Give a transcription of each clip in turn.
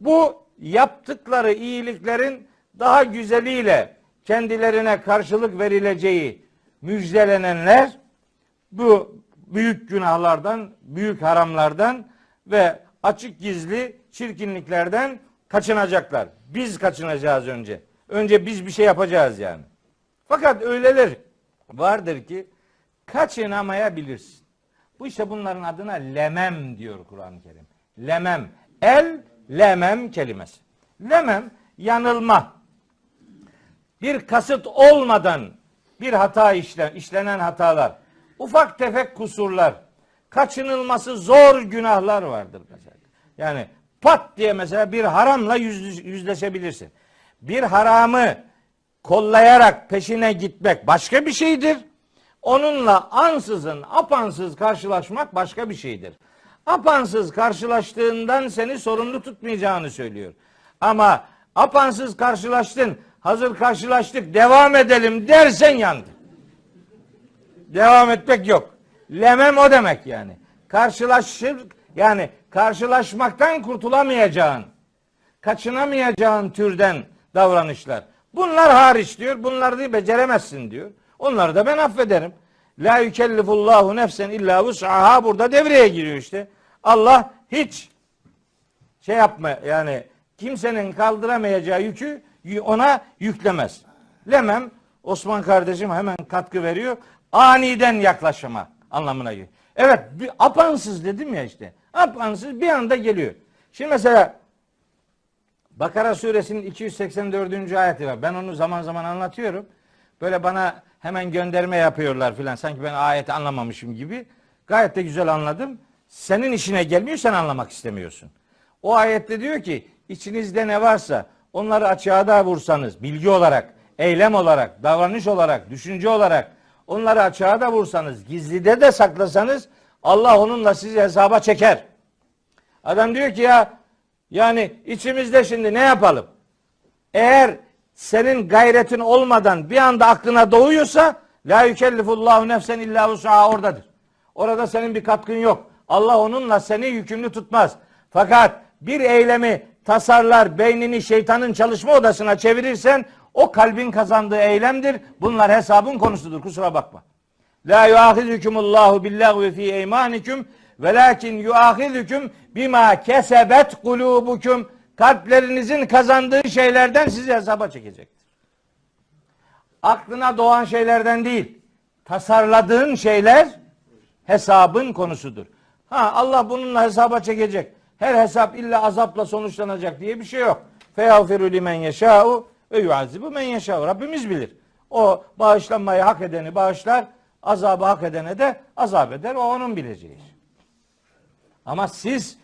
Bu yaptıkları iyiliklerin daha güzeliyle kendilerine karşılık verileceği müjdelenenler bu büyük günahlardan, büyük haramlardan ve açık gizli çirkinliklerden kaçınacaklar. Biz kaçınacağız önce. Önce biz bir şey yapacağız yani. Fakat öyleler vardır ki kaçınamayabilirsin. Bu işte bunların adına lemem diyor Kur'an-ı Kerim. Lemem. El lemem kelimesi. Lemem yanılma. Bir kasıt olmadan bir hata işlen, işlenen hatalar, ufak tefek kusurlar, kaçınılması zor günahlar vardır mesela. Yani pat diye mesela bir haramla yüz, yüzleşebilirsin. Bir haramı kollayarak peşine gitmek başka bir şeydir. Onunla ansızın, apansız karşılaşmak başka bir şeydir. Apansız karşılaştığından seni sorumlu tutmayacağını söylüyor. Ama apansız karşılaştın, hazır karşılaştık, devam edelim dersen yandı. Devam etmek yok. Lemem o demek yani. Karşılaşır, yani karşılaşmaktan kurtulamayacağın, kaçınamayacağın türden davranışlar. Bunlar hariç diyor. Bunları beceremezsin diyor. Onları da ben affederim. La yükellifullahu nefsen illa vus'aha burada devreye giriyor işte. Allah hiç şey yapma yani kimsenin kaldıramayacağı yükü ona yüklemez. Lemem Osman kardeşim hemen katkı veriyor. Aniden yaklaşma anlamına geliyor. Evet bir apansız dedim ya işte. Apansız bir anda geliyor. Şimdi mesela Bakara suresinin 284. ayeti var. Ben onu zaman zaman anlatıyorum. Böyle bana hemen gönderme yapıyorlar filan. Sanki ben ayeti anlamamışım gibi. Gayet de güzel anladım. Senin işine gelmiyor sen anlamak istemiyorsun. O ayette diyor ki içinizde ne varsa onları açığa da vursanız bilgi olarak, eylem olarak, davranış olarak, düşünce olarak onları açığa da vursanız, gizlide de saklasanız Allah onunla sizi hesaba çeker. Adam diyor ki ya yani içimizde şimdi ne yapalım? Eğer senin gayretin olmadan bir anda aklına doğuyorsa la yükellifullahu nefsen illa vus'aha oradadır. Orada senin bir katkın yok. Allah onunla seni yükümlü tutmaz. Fakat bir eylemi tasarlar, beynini şeytanın çalışma odasına çevirirsen o kalbin kazandığı eylemdir. Bunlar hesabın konusudur. Kusura bakma. La yuahizukumullahu billahvi fi eymanikum velakin yuahizukum bima kesebet kulubukum kalplerinizin kazandığı şeylerden sizi hesaba çekecektir. Aklına doğan şeylerden değil, tasarladığın şeyler hesabın konusudur. Ha Allah bununla hesaba çekecek. Her hesap illa azapla sonuçlanacak diye bir şey yok. Feyağfiru limen yeşâ'u ve yuazibu men yeşâ'u. Rabbimiz bilir. O bağışlanmayı hak edeni bağışlar, azabı hak edene de azap eder. O onun bileceği. Ama siz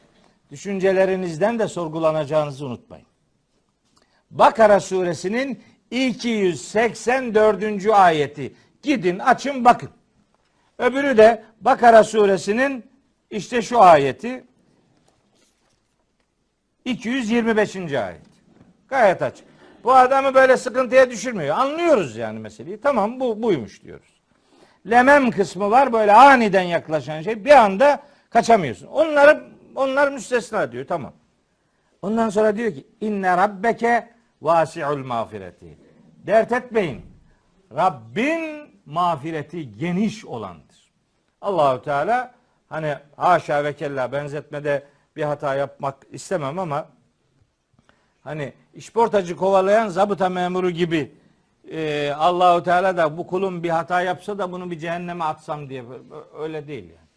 düşüncelerinizden de sorgulanacağınızı unutmayın. Bakara suresinin 284. ayeti. Gidin açın bakın. Öbürü de Bakara suresinin işte şu ayeti 225. ayet. Gayet açık. Bu adamı böyle sıkıntıya düşürmüyor. Anlıyoruz yani meseleyi. Tamam bu buymuş diyoruz. Lemem kısmı var böyle aniden yaklaşan şey. Bir anda kaçamıyorsun. Onları onlar müstesna diyor. Tamam. Ondan sonra diyor ki inne rabbeke vasi'ul mağfireti. Dert etmeyin. Rabbin mağfireti geniş olandır. Allahu Teala hani haşa ve kella benzetmede bir hata yapmak istemem ama hani işportacı kovalayan zabıta memuru gibi e, Allahu Teala da bu kulum bir hata yapsa da bunu bir cehenneme atsam diye öyle değil yani.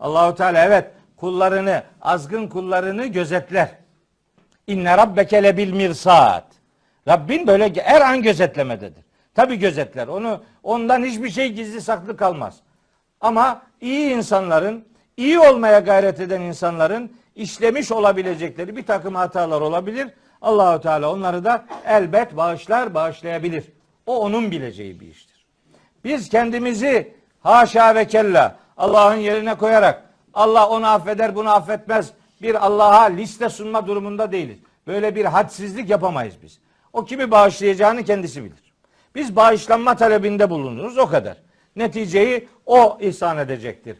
Allahu Teala evet kullarını, azgın kullarını gözetler. İnne rabbeke lebil mirsat. Rabbin böyle her an gözetlemededir. Tabi gözetler. Onu ondan hiçbir şey gizli saklı kalmaz. Ama iyi insanların, iyi olmaya gayret eden insanların işlemiş olabilecekleri bir takım hatalar olabilir. Allahu Teala onları da elbet bağışlar, bağışlayabilir. O onun bileceği bir iştir. Biz kendimizi haşa ve kella Allah'ın yerine koyarak Allah onu affeder, bunu affetmez. Bir Allah'a liste sunma durumunda değiliz. Böyle bir hadsizlik yapamayız biz. O kimi bağışlayacağını kendisi bilir. Biz bağışlanma talebinde bulunuruz o kadar. Neticeyi o ihsan edecektir.